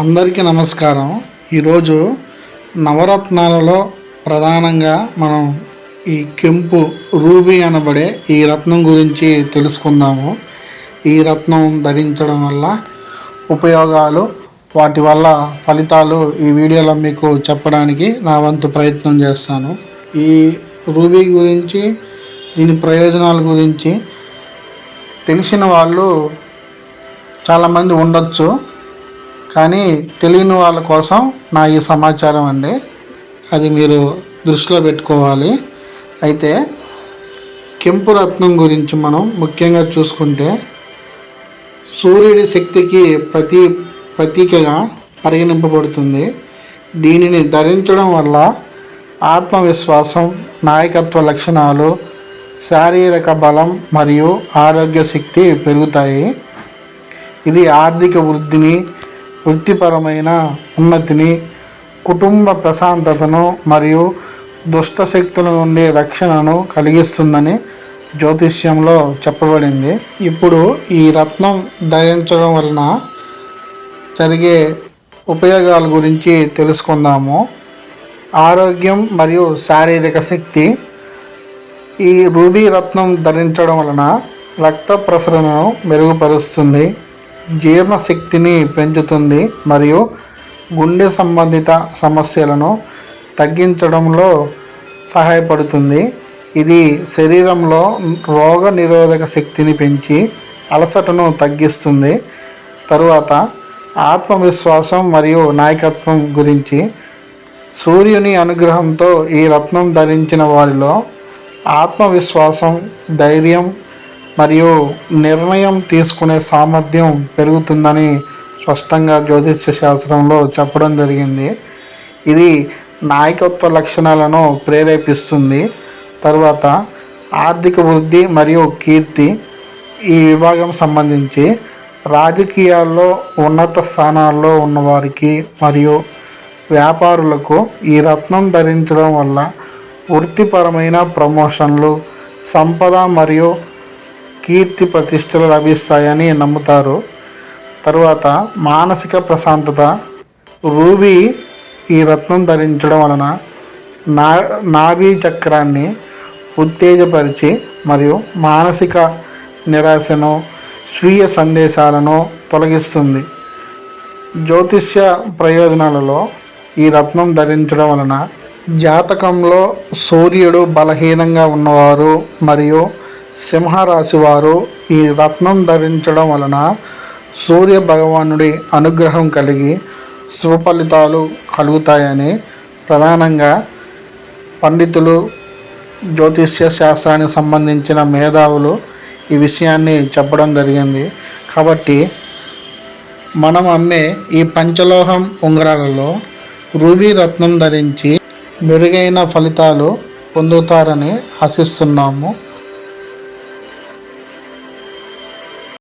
అందరికీ నమస్కారం. ఈరోజు నవరత్నాలలో ప్రధానంగా మనం ఈ కెంపు రూబీ అనబడే ఈ రత్నం గురించి తెలుసుకుందాము. ఈ రత్నం ధరించడం వల్ల ఉపయోగాలు వాటి వల్ల ఫలితాలు ఈ వీడియోలో మీకు చెప్పడానికి నా వంతు ప్రయత్నం చేస్తాను. ఈ రూబీ గురించి దీని ప్రయోజనాల గురించి తెలిసిన వాళ్ళు చాలామంది ఉండొచ్చు. కానీ తెలియని వాళ్ళ కోసం నా ఈ సమాచారం అండి. అది మీరు దృష్టిలో పెట్టుకోవాలి. అయితే కెంపు రత్నం గురించి మనం ముఖ్యంగా చూసుకుంటే సూర్యుడి శక్తికి ప్రతి ప్రతీకగా పరిగణింపబడుతుంది. దీనిని ధరించడం వల్ల ఆత్మవిశ్వాసం నాయకత్వ లక్షణాలు శారీరక బలం మరియు ఆరోగ్య శక్తి పెరుగుతాయి. ఇది ఆర్థిక వృద్ధిని వృత్తిపరమైన ఉన్నతిని కుటుంబ ప్రశాంతతను మరియు దుష్ట శక్తుల నుండి రక్షణను కలిగిస్తుందని జ్యోతిష్యంలో చెప్పబడింది. ఇప్పుడు ఈ రత్నం ధరించడం వలన జరిగే ఉపయోగాల గురించి తెలుసుకుందాము. ఆరోగ్యం మరియు శారీరక శక్తి. ఈ రూబీ రత్నం ధరించడం వలన రక్త ప్రసరణను మెరుగుపరుస్తుంది. జీర్ణశక్తిని పెంచుతుంది మరియు గుండె సంబంధిత సమస్యలను తగ్గించడంలో సహాయపడుతుంది. ఇది శరీరంలో రోగ నిరోధక శక్తిని పెంచి అలసటను తగ్గిస్తుంది. తరువాత ఆత్మవిశ్వాసం మరియు నాయకత్వం గురించి సూర్యుని అనుగ్రహంతో ఈ రత్నం ధరించిన వారిలో ఆత్మవిశ్వాసం ధైర్యం మరియు నిర్ణయం తీసుకునే సామర్థ్యం పెరుగుతుందని స్పష్టంగా జ్యోతిష్య శాస్త్రంలో చెప్పడం జరిగింది. ఇది నాయకత్వ లక్షణాలను ప్రేరేపిస్తుంది. తర్వాత ఆర్థిక వృద్ధి మరియు కీర్తి ఈ విభాగం సంబంధించి రాజకీయాల్లో ఉన్నత స్థానాల్లో ఉన్నవారికి మరియు వ్యాపారులకు ఈ రత్నం ధరించడం వల్ల వృత్తిపరమైన ప్రమోషన్లు సంపద మరియు కీర్తి ప్రతిష్టలు లభిస్తాయని నమ్ముతారు. తరువాత మానసిక ప్రశాంతత. రూబీ ఈ రత్నం ధరించడం వలన నా నాభీ చక్రాన్ని ఉత్తేజపరిచి మరియు మానసిక నిరాశను స్వీయ సందేశాలను తొలగిస్తుంది. జ్యోతిష్య ప్రయోజనాలలో ఈ రత్నం ధరించడం వలన జాతకంలో సూర్యుడు బలహీనంగా ఉన్నవారు మరియు సింహరాశి వారు ఈ రత్నం ధరించడం వలన సూర్య భగవానుడి అనుగ్రహం కలిగి శుభ ఫలితాలు కలుగుతాయని ప్రధానంగా పండితులు జ్యోతిష్య శాస్త్రానికి సంబంధించిన మేధావులు ఈ విషయాన్ని చెప్పడం జరిగింది. కాబట్టి మనం అమ్మే ఈ పంచలోహం ఉంగరాలలో రూబీ రత్నం ధరించి మెరుగైన ఫలితాలు పొందుతారని ఆశిస్తున్నాము.